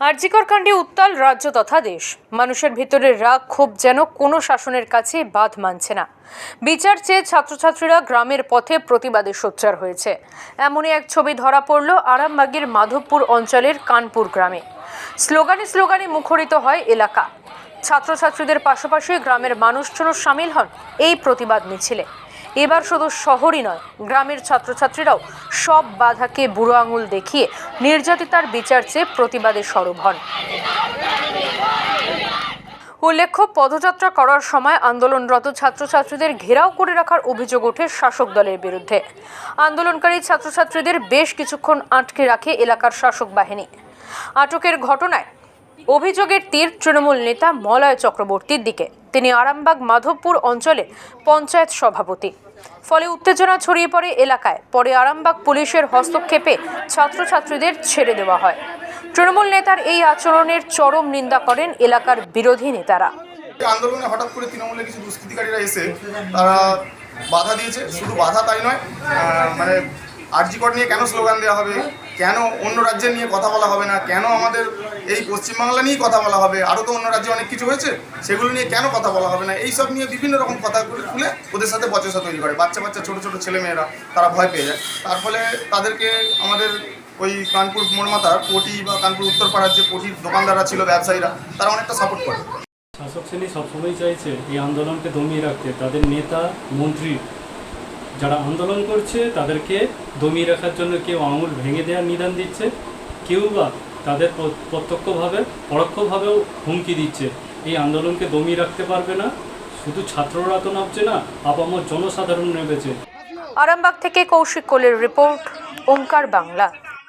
আরজিকর কাণ্ডে উত্তাল রাজ্য তথা দেশ। মানুষের ভিতরে রাগ, ক্ষোভ যেন কোনো শাসনের কাছে বাদ মানছে না। বিচার চেয়ে ছাত্রছাত্রীরা গ্রামের পথে প্রতিবাদে সোচ্চার হয়েছে। এমনই এক ছবি ধরা পড়ল আরামবাগের মাধবপুর অঞ্চলের কানপুর গ্রামে। স্লোগানে স্লোগানে মুখরিত হয় এলাকা। ছাত্রছাত্রীদের পাশাপাশি গ্রামের মানুষজনও সামিল হন এই প্রতিবাদ মিছিলে। এবার শুধু শহরই নয়, গ্রামের ছাত্রছাত্রীরাও সব বাধাকে বুড়ো আঙুল দেখিয়ে নির্যাতিতার বিচার চেয়ে প্রতিবাদে সরব হন। উল্লেখ্য, পদযাত্রা করার সময় আন্দোলনরত ছাত্রছাত্রীদের ঘেরাও করে রাখার অভিযোগ ওঠে শাসক দলের বিরুদ্ধে। আন্দোলনকারী ছাত্রছাত্রীদের বেশ কিছুক্ষণ আটকে রাখে এলাকার শাসক বাহিনী। আটকের ঘটনায় অভিযোগের তীর তৃণমূল নেতা মলয় চক্রবর্তীর দিকে। তিনি আরামবাগ মাধবপুর অঞ্চলে পঞ্চায়েত সভাপতি। ফলে উত্তেজনা ছড়িয়ে পড়ে এলাকায়। পরে আরামবাগ পুলিশের হস্তক্ষেপে ছাত্রছাত্রীদের ছেড়ে দেওয়া হয়। তৃণমূল নেতার এই আচরণের চরম নিন্দা করেন এলাকার বিরোধী নেতারা। আন্দোলনে হঠাৎ করে তৃণমূলের কিছু দুষ্কৃতিকারীরা এসে তারা বাধা দিয়েছে। শুধু বাধা তাই নয় মানে আরজিকর নিয়ে কেন স্লোগান দেওয়া হবে? কেন অন্য রাজ্যের নিয়ে কথা বলা হবে না? কেন আমাদের এই পশ্চিমবাংলা নিয়েই কথা বলা হবে? আরও তো অন্য রাজ্যে অনেক কিছু হয়েছে, সেগুলো নিয়ে কেন কথা বলা হবে না? এই সব নিয়ে বিভিন্ন রকম কথা তুলে ওদের সাথে বচসা তৈরি করে। বাচ্চা বাচ্চা, ছোটো ছোটো ছেলেমেয়েরা, তারা ভয় পেয়ে যায়। তার ফলে তাদেরকে আমাদের ওই কানপুর মোড়মাতার কোটি বা কানপুর উত্তরপাড়ার যে কোটির দোকানদাররা ছিল, ব্যবসায়ীরা, তারা অনেকটা সাপোর্ট করে। শাসক শ্রেণি সবসময় চাইছে এই আন্দোলনকে দমিয়ে রাখতে। তাদের নেতা, মন্ত্রী যারা আন্দোলন করছে, তাদেরকে দমিয়ে রাখার জন্য কেউ আঙুল ভেঙে দেওয়ার নিদান দিচ্ছে, কেউ বা তাদের প্রত্যক্ষভাবে, পরোক্ষভাবেও হুমকি দিচ্ছে। এই আন্দোলনকে দমিয়ে রাখতে পারবে না, শুধু ছাত্ররা তো নামছে না, আপামর জনসাধারণ নেমেছে। আরামবাগ থেকে কৌশিক কোলের রিপোর্ট, ওঙ্কার বাংলা।